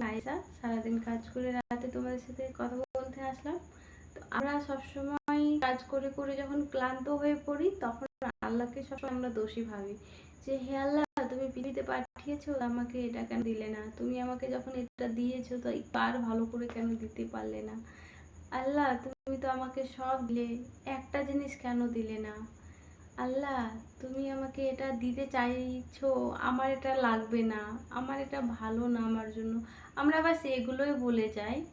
আয়সা সারাদিন কাজ করে রাতে তোমাদের সাথে কথা বলতে আসলাম। তো আমরা সবসময় কাজ করে করে যখন ক্লান্ত হয়ে পড়ি, তখন আল্লাহকে সবসময় আমরা দোষী ভাবি। যে, হে আল্লাহ, তুমি পৃথিবীতে পাঠিয়েছো, আমাকে এটা কেন দিলে না? তুমি আমাকে যখন এটা দিয়েছ, তো আর ভালো করে কেন দিতে পারলে না? আল্লাহ, তুমি তো আমাকে সব দিলে, একটা জিনিস কেন দিলে না? আল্লাহ, তুমি আমাকে এটা দিতে চাইছো, আমার এটা লাগবে না, আমার এটা ভালো না আমার জন্য। আমরা বাস এগুলোই বলে যাই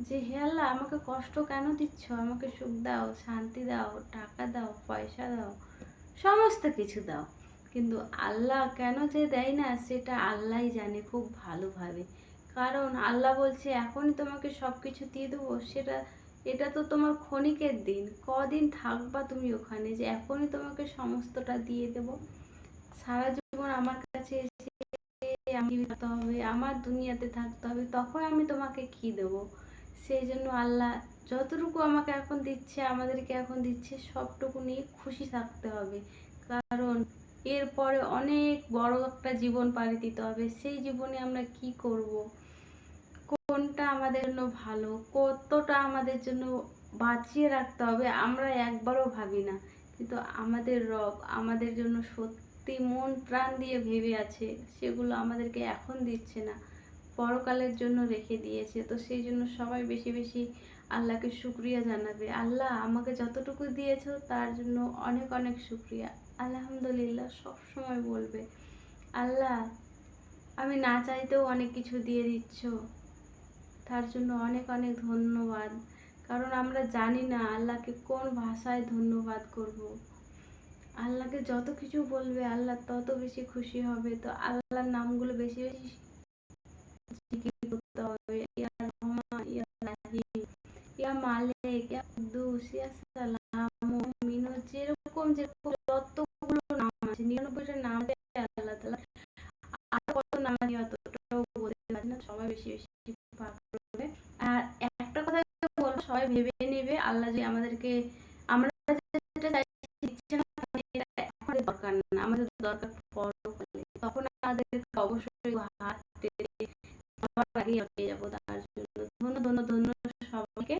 যে, হে আল্লাহ, আমাকে কষ্ট কেন দিচ্ছ? আমাকে সুখ দাও, শান্তি দাও, টাকা দাও, পয়সা দাও, সমস্ত কিছু দাও। কিন্তু আল্লাহ কেন যে দেয় না, সেটা আল্লাহই জানে খুব ভালোভাবে। কারণ আল্লাহ বলছে, এখনই তোমাকে সব কিছু দিয়ে দেবো, সেটা এটা তো তোমার ক্ষণিকের দিন। কদিন থাকবা তুমি ওখানে যে এখনই তোমাকে সমস্তটা দিয়ে দেব। সারা জীবন আমার কাছে এসে থাকতে হবে, আমার দুনিয়াতে থাকতে হবে, তখন আমি তোমাকে কি দেব? সেই জন্য আল্লাহ যতটুকু আমাকে এখন দিচ্ছে, আমাদেরকে এখন দিচ্ছে, সবটুকু নিয়ে খুশি থাকতে হবে। কারণ এরপরে অনেক বড় একটা জীবন পাড়ি দিতে হবে। সেই জীবনে আমরা কি করব? কোনটা আমাদের জন্য ভালো? কতটা আমাদের জন্য বাঁচিয়ে রাখতে হবে? আমরা একবারও ভাবি না। কিন্তু আমাদের রব আমাদের জন্য সত্যি মন প্রাণ দিয়ে ভেবে আছে, সেগুলো আমাদেরকে এখন দিচ্ছে না। পরকালের জন্য রেখে দিয়েছে। তো সেই জন্য সবাই বেশি বেশি আল্লাহকে শুক্রিয়া জানাবে। আল্লাহ আমাকে যতটুকু দিয়েছ, তার জন্য অনেক অনেক শুক্রিয়া। আলহামদুলিল্লাহ সব সময় বলবে, আল্লাহ, আমি না চাইতেও অনেক কিছু দিয়ে দিচ্ছ। তার জন্য অনেক অনেক ধন্যবাদ। কারণ আমরা জানি না আল্লাহকে কোন ভাষায় ধন্যবাদ করব। আল্লাহকে যত কিছু বলবে, আল্লাহ তত বেশি খুশি হবে। তো আল্লাহর নামগুলো বেশি বেশি করতে হবে। ইয়া মালিক, ইয়া ইয়া সালাম, মুমিন, যেরকম যেরকম যতগুলো নাম আছে, নিরানব্বইটা নাম আল্লাহ তাআলা আর কত নাম অতটাও বলতে পারি না, সবাই বেশি বেশি আর একটা কথা বলব সবাই ভেবে নেবে, আল্লাহ যে আমাদেরকে, আমরা যেটা চাইছি দরকার না। আমাদের দরকার পরকালে। তখন আমাদের অবশ্যই হাত পেয়ে যাব তার জন্য। ধন্য ধন্য ধন্য সবাইকে।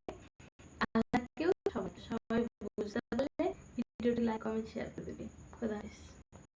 আল্লাহকেও সবাই সবাই বুঝতে পারলে ভিডিওটি লাইক কমেন্ট শেয়ার করে দেবে। খোদা হাফেজ।